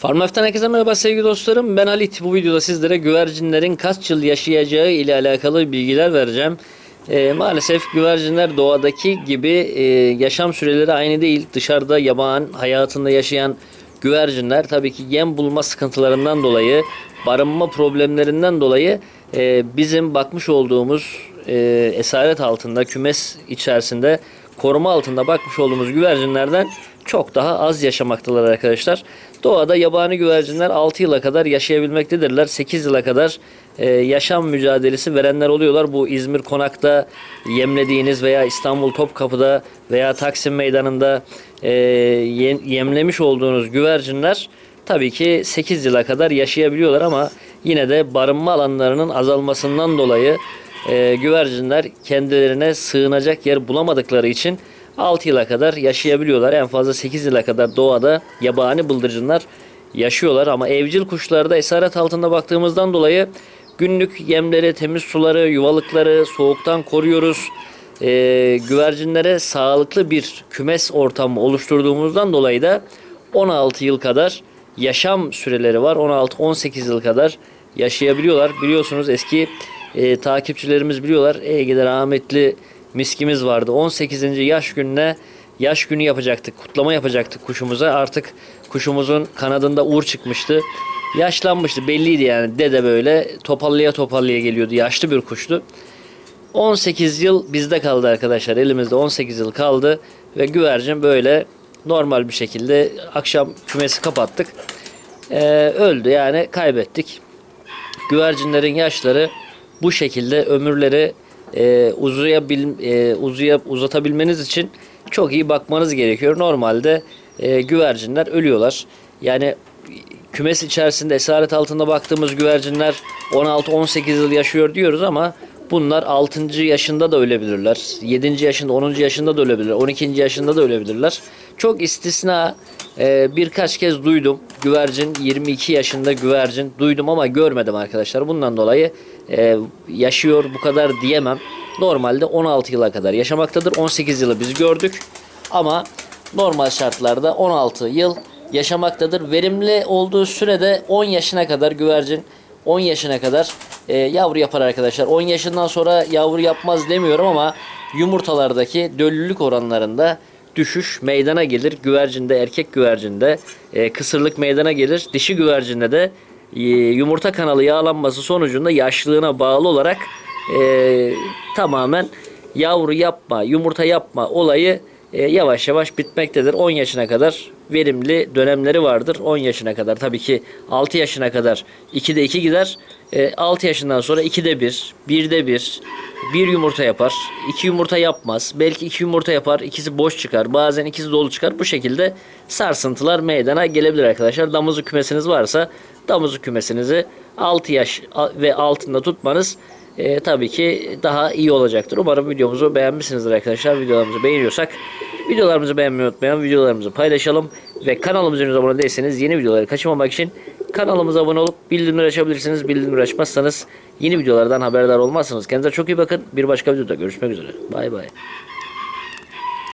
Farmaf'tan herkese merhaba sevgili dostlarım. Ben Halit. Bu videoda sizlere güvercinlerin kaç yıl yaşayacağı ile alakalı bilgiler vereceğim. Ee, maalesef güvercinler doğadaki gibi e, yaşam süreleri aynı değil. Dışarıda yaban hayatında yaşayan güvercinler tabii ki yem bulma sıkıntılarından dolayı, barınma problemlerinden dolayı e, bizim bakmış olduğumuz e, esaret altında, kümes içerisinde koruma altında bakmış olduğumuz güvercinlerden çok daha az yaşamaktalar arkadaşlar. Doğada yabani güvercinler 6 yıla kadar yaşayabilmektedirler. 8 yıla kadar e, yaşam mücadelesi verenler oluyorlar. Bu İzmir Konak'ta yemlediğiniz veya İstanbul Topkapı'da veya Taksim Meydanı'nda e, yem- yemlemiş olduğunuz güvercinler tabii ki 8 yıla kadar yaşayabiliyorlar ama yine de barınma alanlarının azalmasından dolayı e, güvercinler kendilerine sığınacak yer bulamadıkları için 6 yıla kadar yaşayabiliyorlar. En fazla 8 yıla kadar doğada yabani bıldırcınlar yaşıyorlar ama evcil kuşlarda esaret altında baktığımızdan dolayı günlük yemleri, temiz suları, yuvalıkları soğuktan koruyoruz. Ee, güvercinlere sağlıklı bir kümes ortamı oluşturduğumuzdan dolayı da 16 yıl kadar yaşam süreleri var. 16-18 yıl kadar yaşayabiliyorlar. Biliyorsunuz eski e, takipçilerimiz biliyorlar. Ege'de rahmetli miskimiz vardı. 18. yaş gününe yaş günü yapacaktık. Kutlama yapacaktık kuşumuza. Artık kuşumuzun kanadında uğur çıkmıştı. Yaşlanmıştı. Belliydi yani. Dede böyle topallaya topallaya geliyordu. Yaşlı bir kuştu. 18 yıl bizde kaldı arkadaşlar. Elimizde 18 yıl kaldı ve güvercin böyle normal bir şekilde akşam kümesi kapattık. Ee, öldü yani kaybettik. Güvercinlerin yaşları bu şekilde ömürleri e, uzayabil, e, uzaya, uzatabilmeniz için çok iyi bakmanız gerekiyor. Normalde e, güvercinler ölüyorlar. Yani kümes içerisinde esaret altında baktığımız güvercinler 16-18 yıl yaşıyor diyoruz ama bunlar 6. yaşında da ölebilirler. 7. yaşında, 10. yaşında da ölebilirler. 12. yaşında da ölebilirler. Çok istisna e, birkaç kez duydum. Güvercin 22 yaşında güvercin duydum ama görmedim arkadaşlar. Bundan dolayı e, yaşıyor bu kadar diyemem. Normalde 16 yıla kadar yaşamaktadır. 18 yılı biz gördük. Ama normal şartlarda 16 yıl yaşamaktadır. Verimli olduğu sürede 10 yaşına kadar güvercin 10 yaşına kadar e, yavru yapar arkadaşlar. 10 yaşından sonra yavru yapmaz demiyorum ama yumurtalardaki döllülük oranlarında düşüş meydana gelir. Güvercinde, erkek güvercinde e, kısırlık meydana gelir. Dişi güvercinde de e, yumurta kanalı yağlanması sonucunda yaşlılığına bağlı olarak e, tamamen yavru yapma, yumurta yapma olayı e, yavaş yavaş bitmektedir. 10 yaşına kadar verimli dönemleri vardır. 10 yaşına kadar tabii ki 6 yaşına kadar 2'de 2 gider. E, 6 yaşından sonra 2'de 1, 1'de 1, bir yumurta yapar. 2 yumurta yapmaz. Belki 2 yumurta yapar. ikisi boş çıkar. Bazen ikisi dolu çıkar. Bu şekilde sarsıntılar meydana gelebilir arkadaşlar. Damızlık kümesiniz varsa damızlık kümesinizi 6 yaş ve altında tutmanız e, tabii ki daha iyi olacaktır. Umarım videomuzu beğenmişsinizdir arkadaşlar. Videolarımızı beğeniyorsak videolarımızı beğenmeyi unutmayalım. Videolarımızı paylaşalım. Ve kanalımıza henüz abone değilseniz yeni videoları kaçırmamak için kanalımıza abone olup bildirimleri açabilirsiniz. Bildirimleri açmazsanız yeni videolardan haberdar olmazsınız. Kendinize çok iyi bakın. Bir başka videoda görüşmek üzere. Bay bay.